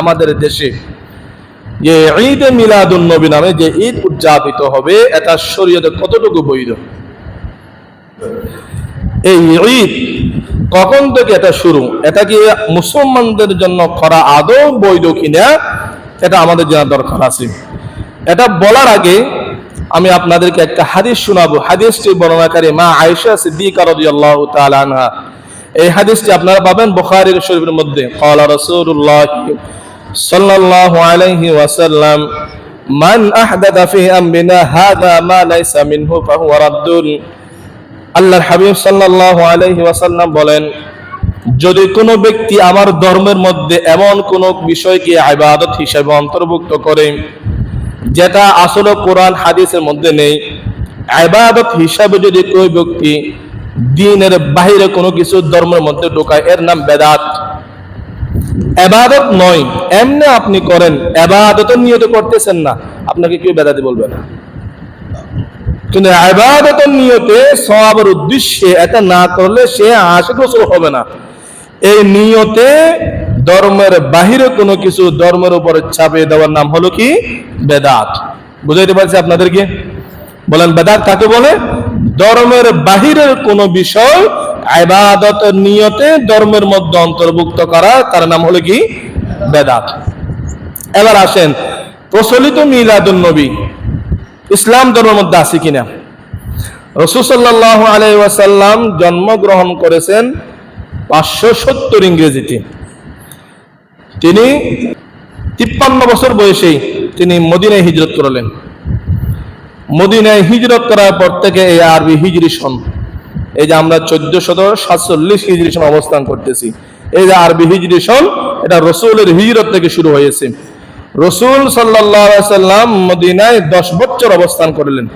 আমাদের দেশে। যে ঈদ মিলাদুন নবী নামে যে ঈদ উদযাপিত হবে, এটা শরীয়তে কতটুকু বৈধ? এই ঈদ কখন থেকে এটা শুরু? এটা কি মুসলমানদের জন্য করা আদৌ বৈধ কিনা, এটা আমাদের জানা দরকার আছে। এটা বলার আগে আমি আপনাদেরকে একটা হাদিস শোনাবো। হাদিসটি বর্ণনাকারী মা আয়েশা সিদ্দিকা রাদিয়াল্লাহু তাআলা আনহা এই হাদিসটি আপনারা পাবেন বুখারীর শরীফের মধ্যে। ক্বালা রাসূলুল্লাহ সাল্লাল্লাহু আলাইহি ওয়াসাল্লাম, মান আহদাদা ফি আমরিনা, হাদা মা লাইসা মিনহু ফাহুয়া রাদ্দুন। আল্লাহর হাবিব সাল্লাল্লাহু আলাইহি ওয়াসাল্লাম বলেন, যদি কোনো ব্যক্তি আমার ধর্মের মধ্যে এমন কোনো বিষয়কে ইবাদত হিসেবে অন্তর্ভুক্ত করে, যেটা আসলে কোরআন হাদিসের মধ্যে নেই, ইবাদত হিসাবে যদি কোনো ব্যক্তি দিনের বাহিরে কোনো কিছু ধর্মের মধ্যে ঢোকায়, এর নাম বেদাত। এবাদত নয়, এমনি আপনি করেন, এবাদত নিয়ত করতেছেন না। আপনাকে কেউ বেদাতি বলবে না। কিন্তু আবাদত নিয়তে সবাবের উদ্দেশ্যে এটা না করলে সে আশিক রসুল হবে না। এই নিয়তে ধর্মের বাহিরে কোনো কিছু ধর্মের উপরে চাপিয়ে দেওয়ার নাম হলো কি? বেদাত। বুঝাইতে পারছি আপনাদেরকে? বলেন, বেদাত কাকে বলে? ধর্মের বাহিরের কোনো বিষয়, আবাদত নিয়তে ধর্মের মধ্যে অন্তর্ভুক্ত করা, তার নাম হলো কি? বেদাত। এবার আসেন, প্রচলিত মিলাদুন নবী, ইসলাম ধর্মের মধ্যে আছে কিনা? রসুসাল্লাহ আলাই ওয়াসাল্লাম জন্মগ্রহণ করেছেন পাঁচশো সত্তর ইংরেজিতে। তিনি তিপ্পান্ন বছর বয়সেই তিনি মদিনায় হিজরত করলেন। মদিনায় হিজরত করার পর থেকে এই আরবি হিজরি সন, এই যে আমরা চোদ্দ শত সাতচল্লিশ হিজরি সন অবস্থান করতেছি, এই যে আরবি হিজরি সন, এটা রসুলের হিজরত থেকে শুরু হয়েছে। রসুল সাল্লাম মদিনায় দশ বছর অবস্থান করলেন।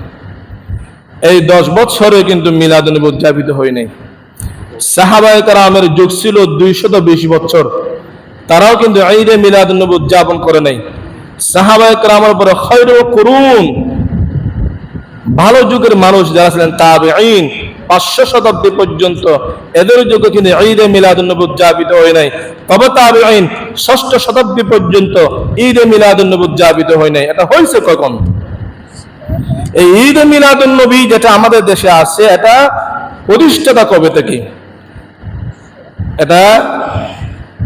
এই দশ বছরে কিন্তু মিলাদুনবী উদযাপিত হয় নাই। সাহাবায় কারামের যুগ ছিল দুইশত বিশ বছর। তারাও কিন্তু ঈদে মিলাদুনবী উদযাপন করে নাই। সাহাবায় কারামের পরে খৈর করুন ভালো যুগের মানুষ যারা ছিলেন তাবে পাঁচশো শতাব্দী পর্যন্ত এদের যুগে কিন্তু ঈদে উদযাপিত হয় নাই। তবে ষষ্ঠ শতাব্দী পর্যন্ত ঈদে উদযাপিত হয় নাই। এটা হয়েছে কখন? এই ঈদ মিলাদুন্নবী যেটা আমাদের দেশে আছে, এটা প্রতিষ্ঠাতা কবে থেকে? এটা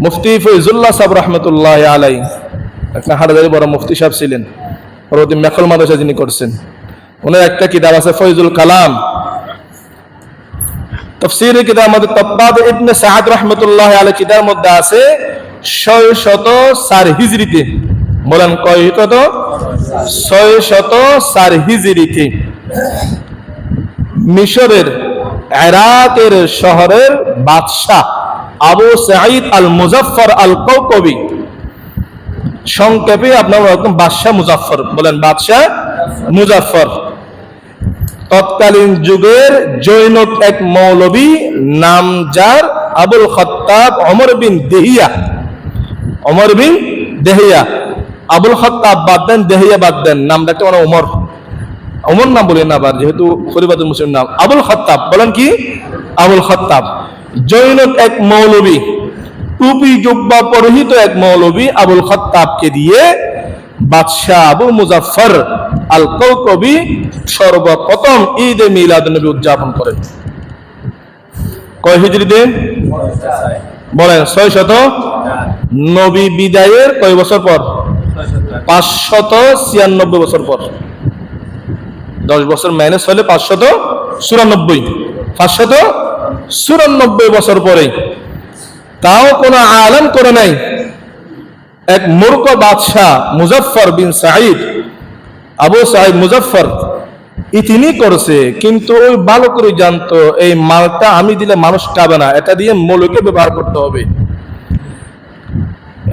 মুফতি ফৈজুল্লাহ সাহেব রহমতুল্লাহ আলাই একটা হাটাদারি বড় মুফতি সাহেব ছিলেন। পরবর্তী মেখল মাদ্রাসা যিনি করছেন। ওনার একটা কিতাব আছে ফয়জুল কালাম। তফসিরের কিতাব মধ্যে তব্বাদ ইবনে সাহাদ রহমতুল্লাহ আলাই কিতাবের মধ্যে আছে ছয় শত চার হিজরিতে। বলেন কয় কত? ছয় শত চার হিজরিতে। মিশরের এরাকের শহরের বাদশাহ আবু সাঈদ আল মুজাফফর আল কৌকবি সংক্ষেপে আপনার বাদশাহ মুজাফফর। বলেন, বাদশাহ মুজাফফর। তৎকালীন যুগের জৈনক এক মৌলবী নাম যার আবুল খত্তাব অমর বিন দেহিয়া। অমর বিন দেহিয়া। আবুল খত্তাব বাদ দেন, দেহিয়া বাদ দেন, নামটা একটা মানে ওমর। অমর নাম বলেন আবার, যেহেতু ফরিবাদুল মুসলিম নাম। আবুল খত্তাব, বলেন কি? আবুল খত্তাব। জৈনক এক মৌলবী টুপি জুব্বা পরিহিত এক মৌলবী আবুল খত্তাবকে দিয়ে বাদশাহ আবু মুজাফর আল কৌকবি সর্বপ্রথম ঈদ এ মিলাদ নবী উদযাপন করেন কয় হিজড়িতে বলেন ছয় শত নবী বিদায়ের কয় বছর পর? পাঁচশত ছিয়ানব্বই বছর পর। দশ বছর মাইনাস হলে পাঁচশত চুরানব্বই। পাঁচশত চুরানব্বই বছর পরে। তাও কোনো আলম করে নাই। এক মূর্খ বাদশাহ মুজফর বিন সাঈদ আবু সাহেব মুজফর ই তিনি করছে, কিন্তু ওই ভালো করে জানতো এই মালটা আমি দিলে মানুষ খাবে না, এটা দিয়ে মৌলকে ব্যবহার করতে হবে।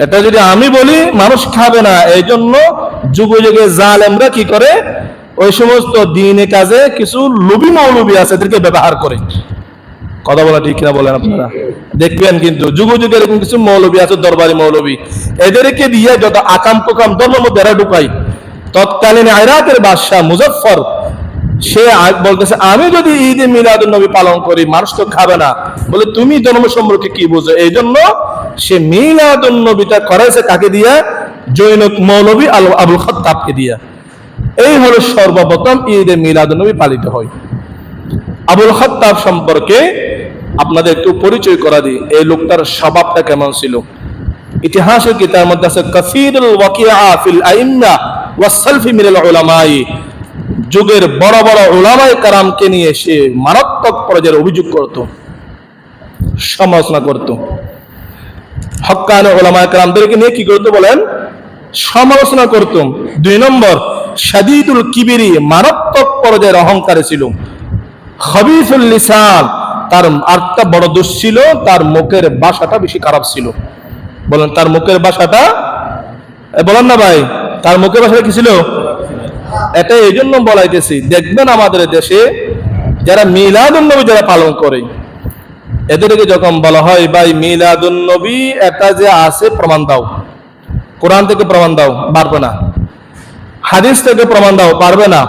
এটা যদি আমি বলি, মানুষ খাবে না এই জন্য যুগে যুগে জালেমরা কি করে? ওই সমস্ত দিনে কাজে কিছু লুবি মৌলবী আছে, এদেরকে ব্যবহার করে। কথা বলা ঠিক কিনা বলেন আপনারা? দেখবেন কিন্তু, যুগ যুগে এরকম কিছু মৌলবী আছে, দরবারি মৌলবী। এদেরকে দিয়ে যত আকাম পোকাম ধর্মের মধ্যে এরা ঢুকাই তৎকালীন আয়রাতের বাদশাহ মুজফর সে বলতেছে, আমি যদি ঈদ মিলাদুল নবী পালন করি, মানুষ তো খাবে না। বলে, তুমি ধর্ম সম্পর্কে কি বুঝো? এই জন্য সে মিলাদুন নবীটা করেছে কাকে দিয়া? জৈনক মৌলবী আল আবুল খত্তাবকে দিয়া। এই হলো সর্বপ্রথম ঈদে মিলাদুন নবী পালিত হয়। আবুল খত্তাব সম্পর্কে আপনাদের একটু পরিচয় করা দিই। এই লোকটার স্বভাবটা কেমন ছিল? ইতিহাসের কিতাবের মধ্যে আছে, কাসিরুল ওয়াকিয়া ফিল আইম্মা যুগের বড় বড় উলামায়ে কারামকে নিয়ে সে মারাত্মক পর্যায়ের অভিযোগ করত, সমালোচনা করত। হক্কানে ওলামায়ে কারামদেরকে নিয়ে কি করতো বলেন? সমালোচনা করত। দুই নম্বর, শাদীদুল কিবিরি মারাত্মক পর্যায়ের অহংকারে ছিল। খবিসুল লিসান, তার আরেকটা বড় দোষ ছিল, তার মুখের বাসাটা বেশি খারাপ ছিল। বলেন তার মুখের বাসাটা? বলেন না ভাই। তার মুখের ভাষাটা কি ছিল এটা এই জন্য বলাইতেছি, দেখবেন আমাদের দেশে যারা মিলাদুন নবী যারা পালন করে, এদেরকে যখন বলা হয়, ভাই মিলাদুন নবী এটা যে আছে, প্রমাণ দাও। কোরআন থেকে প্রমাণ দাও, পারবে না। হাদিস থেকে প্রমাণ দাও, পারবে না।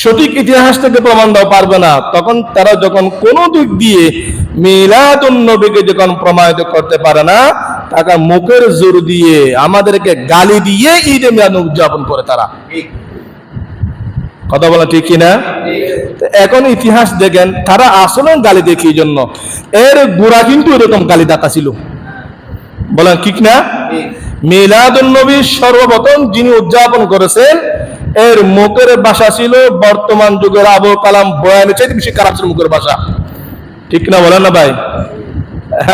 সঠিক ইতিহাস থেকে প্রমাণ দাও, পারবে না। তখন তারা যখন কোন দিক দিয়ে মিলাদুন নবীকে যখন প্রমাণিত করতে পারে না তাকে মুখের জোর দিয়ে আমাদেরকে গালি দিয়ে ঈদে মিলাদ উদযাপন করে তারা। কথা বলা ঠিক কিনা? এখন ইতিহাস দেখেন, তারা আসলে গালি দেখি জন্য এর গোড়া কিন্তু এরকম গালি দাতা ছিল। বলেন ঠিক না? মিলাদুন নবী সর্বপ্রথম যিনি উদযাপন করেছেন, এর মুখের ভাষা ছিল বর্তমান যুগের আবুল কালাম বয়ানের চাইতে বেশি খারাপ ছিল মুখের ভাষা। ঠিক না বলেন না ভাই?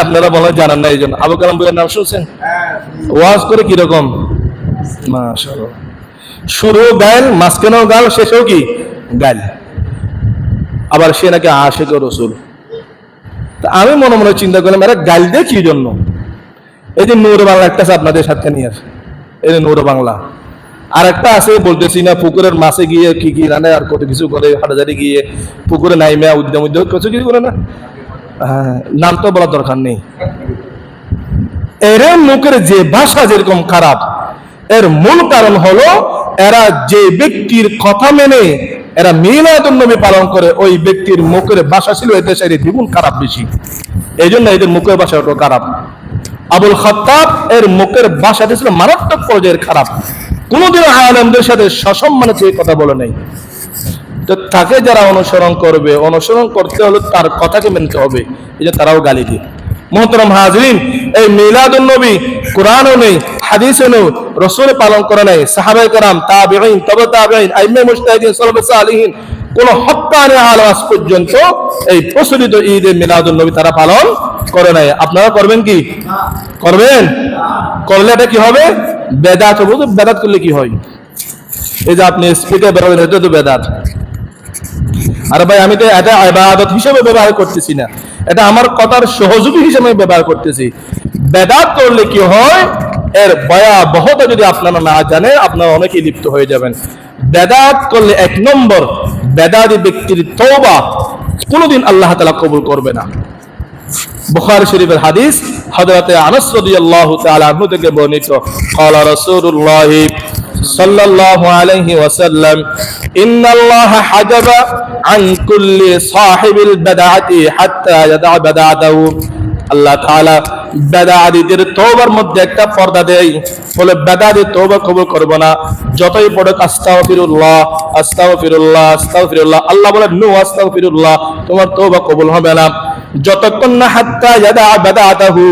আপনারা বলেন জানেন না এই জন্য। আবুল কালাম বইয়ের নাম শুনছেন? ওয়াজ করে কীরকম শুরু গাইল মাঝখানেও গাল শেষেও কি? গাইল আবার সে নাকি আশেক রসুল। তা আমি মনে মনে চিন্তা করলাম এরা গাইল দিয়ে কি জন্য? এই যে নূর বাংলা একটা আছে আপনাদের সাথে নিয়ে। আসে এই যে নূর বাংলা। আর একটা আছে বলতেছি না পুকুরের মাছে গিয়ে কি কি রানে আর কত কিছু করে হাটাজারি গিয়ে পুকুরে নাইমে উদ্যম উদ্যোগ কিছু কিছু করে না? নাম তো বলার দরকার নেই। এর মুখের যে ভাষা যেরকম খারাপ, এর মূল কারণ হলো এরা যে ব্যক্তির কথা মেনে এরা মিলাদুন নবী পালন করে, ওই ব্যক্তির মুখের ভাষা ছিল এদের সাইডে দ্বিগুণ খারাপ বেশি। এই জন্য এদের মুখের ভাষা ওটা খারাপ। আবুল খত্তাব এর মুখের ভাষাটা ছিল মারাত্মক পর্যায়ের খারাপ। কোনোদিন আলমদের সাথে সসম্মানে কথা বলে নাই। তো তাকে যারা অনুসরণ করবে, অনুসরণ করতে হলে তার কথাকে মেনতে হবে। এই যে তারাও গালি দিয়ে মোহতরম হাজরিন, এই মিলাদুন নবী কোরআনও নেই, হাদিসও নেই, রসুল পালন করে নাই কারাম, তাবিঈন, তবে তাবিঈন আইমে মুজতাহিদিন, সালাফে সালিহিন, কোন হক্কানি আলো আজ পর্যন্ত এই প্রচলিত ঈদে মিলাদুন নবী তারা পালন করে নাই। আপনারা করবেন কি? করবেন? করলে এটা কি হবে? বেদাত হবে। বেদাত করলে কি হয়? এই যে আপনি স্পিকার বেরোবেন এটা তো বেদাত। আরে ভাই আমি তো এটা ইবাদত হিসেবে ব্যবহার করতেছি না এটা আমার কথার সহযোগী হিসেবে আমি ব্যবহার করতেছি বেদাত করলে কি হয় এর ভয়াবহতা যদি আপনারা না জানেন আপনারা অনেকেই লিপ্ত হয়ে যাবেন বেদাত করলে এক নম্বর বেদাদি ব্যক্তির তওবা কোনোদিন আল্লাহ তাআলা কবুল করবে না বুখারী শরীফের হাদিস হযরতে আনাস রাদিয়াল্লাহু তাআলা আনহু থেকে বর্ণিত قال رسول الله صلى الله عليه وسلم إن الله حجب عن كل صاحب البدعة حتى يدع بدعته আল্লাহ তাআলা বেদাদিদের তওবার মধ্যে একটা পর্দা দেয় বলে বেদাদি তওবা কবুল করব না যতই পড়ে আস্তাগফিরুল্লাহ আস্তাগফিরুল্লাহ আস্তাগফিরুল্লাহ আল্লাহ বলে নো আস্তাগফিরুল্লাহ তোমার তওবা কবুল হবে না যতক্ষণ না হাত্তা ইয়াদা বেদাতাহু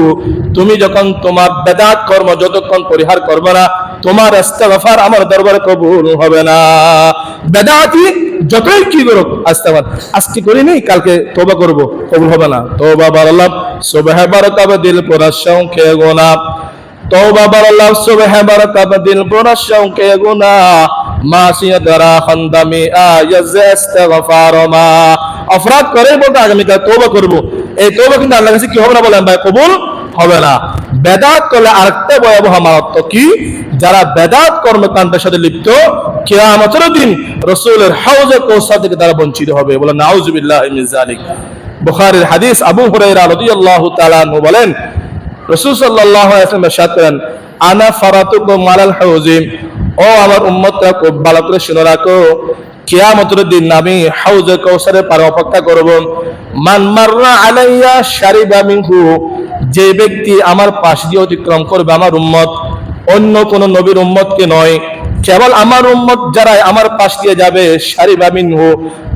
তুমি যখন তোমার বেদাত কর্ম যতক্ষণ পরিহার করবে না তোমার ইস্তেগফার আমার দরবারে কবুল হবে না। বেদাতি যতই কি করো আস্তেগফার আজকে করি নি কালকে তওবা করব, কবুল হবে না। তওবা বারাল্লাহ, সুবহ বারাকাব দিল পুরা সংখ্যে গোনা তওবা বারাল্লাহ, সুবহ বারাকাব দিল পুরা সংখ্যে গোনা মাসিয়া দ্বারা খন্দামি আয়াজ ইস্তেগফার মা। অপরাধ করে বলতে আগামীকাল তওবা করব। এই তওবা কিন্তু আল্লাহর কাছে কি হবে না বলেন ভাই? কবুল হবে না। বেদাত করলে আরেকটা ভয়াবহ মারাত্মক কি? যারা বেদাত কর্মকাণ্ডের সাথে লিপ্ত, কিয়ামতের দিন রসুলের হাউজে কৌসার থেকে তারা বঞ্চিত হবে। বলে নাউজুবিল্লাহ মিন জালিক বুখারীর হাদিস আবু হুরায়রা রাদিয়াল্লাহু তাআলা আনহু বলেন, রাসূল সাল্লাল্লাহু আলাইহি ওয়াসাল্লাম ইরশাদ করেন, আনা ফারাতুকুম আলাল হাউজিম ও আমার উম্মতরা, খুব ভালো করে শুনে রাখো কিয়ামতের দিন আমি হাউজে কৌসারের পারে অপেক্ষা করব, মান মাররা আলাইয়া শারিবা মিনহু যে ব্যক্তি আমার পাশ দিয়ে অতিক্রম করবে আমার উম্মত, অন্য কোন নবীর উম্মতকে নয়। কেবল আমার উম্মত যারা আমার পাশ দিয়ে যাবে, শারিবা মিনহু,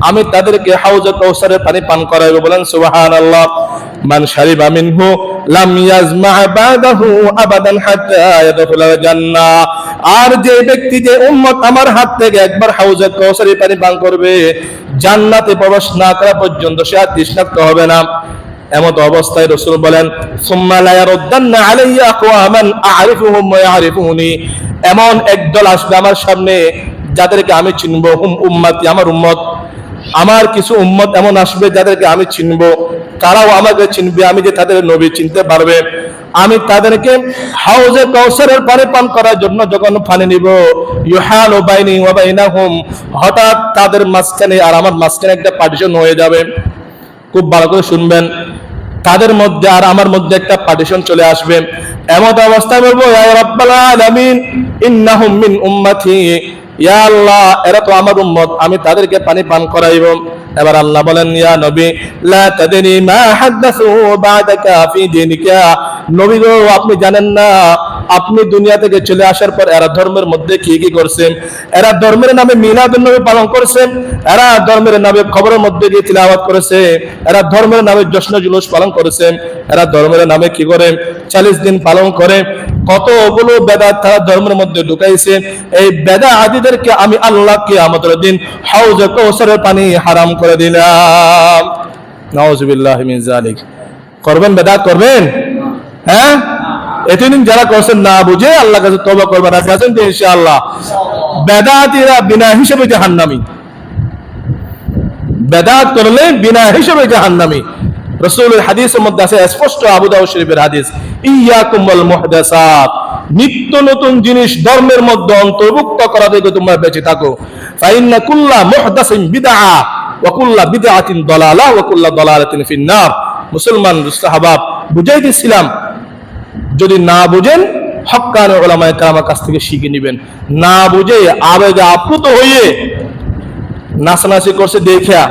আমি তাদেরকে হাউজে কৌসারের পানি পান করাইব। বলেন, সুবহানাল্লাহ। মান শারিবা মিনহু আর যে ব্যক্তি, যে উম্মত আমার হাত থেকে একবার হাউজে কৌসারের পানি পান করবে, জান্নাতে প্রবেশ না করা পর্যন্ত সে আর তৃষ্ণার্ত হবে না। এমত অবস্থায় রসুল বলেন এমন একদল আসবে আমার সামনে, যাদেরকে আমি চিনব হুম উম্মতি, আমার উম্মত। আমার কিছু উম্মত এমন আসবে যাদেরকে আমি চিনব। তারাও আমাকে চিনবে, আমি যে তাদের নবী চিনতে পারবে। আমি তাদেরকে হাউজে কৌসরের পানি পান করার জন্য যখন পানি নিব ও বাইনি ওয়া বাইনাহুম, হঠাৎ তাদের মাঝখানে আর আমার মাঝখানে একটা পার্টিশন হয়ে যাবে। খুব ভালো করে শুনবেন। তাদের মধ্যে আর আমার মধ্যে একটা পার্টিশন চলে আসবে। এমন অবস্থায় বলব ইন্নাহুম মিন উম্মতি ইয়া আল্লাহ, এরা তো আমার উম্মত, আমি তাদেরকে পানি পান করাইব। এবার আল্লাহ বলেন, ইয়া নবী, লা তাদরি মা হাদাসু বাদাকা ফি দিনিকা। নবী গো, আপনি জানেন না আপনি দুনিয়া থেকে চলে আসার পর এরা ধর্মের মধ্যে কি কি করছেন? এরা ধর্মের নামে মিলাদুন নবী পালন করছেন। এরা ধর্মের নামে খবরের মধ্যে দিয়ে তিলাওয়াত করেছে। এরা ধর্মের নামে জশ্ন জুলুস পালন করেছে। এরা ধর্মের নামে কি করে? চালিশ দিন পালন করে। কতগুলো বেদাত তারা ধর্মের মধ্যে ঢুকাইছে। এই বেদা আদিদেরকে আমি আল্লাহকে আমাদের দিন হাউজে কৌসরের পানি হারাম করে দিলাম। জালিক করবেন বেদাত করবেন? হ্যাঁ? এতদিন যারা করছেন, না বুঝে আল্লাহ কাছে তবা করবেন আজকে আছেন ইনশাআল্লাহ। বেদাতিরা বিনা হিসেবে জাহান্নামী। বেদাত করলে বিনা হিসেবে জাহান্নামী। রসুলের হাদিসের মধ্যে আছে স্পষ্ট আবু দাউদ শরীফের হাদিস, ইয়াকুম ওয়াল মুহদাসাত। নিত্য নতুন জিনিস ধর্মের মধ্যে অন্তর্ভুক্ত করা থেকে তোমরা বেঁচে থাকো। ফাইন্না কুল্লা মুহদাসিন বিদআ ওয়া কুল্লা বিদআতিন দালালা ওয়া কুল্লা দালালাতিন ফিন্নার মুসলমান সাহাবাব বুঝাই দিছিলাম যদি না বুঝেন, হকান ওলামায় কালামার কাছ থেকে শিখে নেবেন। না বুঝে আবেগে আপ্লুত হয়ে নাচানাচি করছে দেখা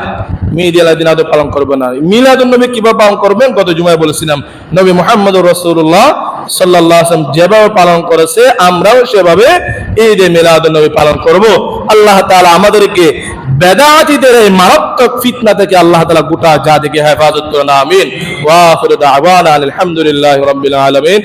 মিডিয়ালা দিন পালন করবে না। মিলাদ নবী কীভাবে পালন করবেন? গত জুমায় বলেছিলাম, নবী মোহাম্মদ রসুল্লাহ যেভাবে পালন করেছে, আমরাও সেভাবে ঈদ এ মিলাদুল নবী পালন করব। আল্লাহ তাআলা আমাদেরকে বেদাতিদের এই মারাত্মক ফিতনা থেকে আল্লাহ তালা গোটা জাতিকে হেফাজত করুন, আমিন। ওয়া আখিরু দাওয়ানা আলহামদুলিল্লাহি রাব্বিল আলামিন।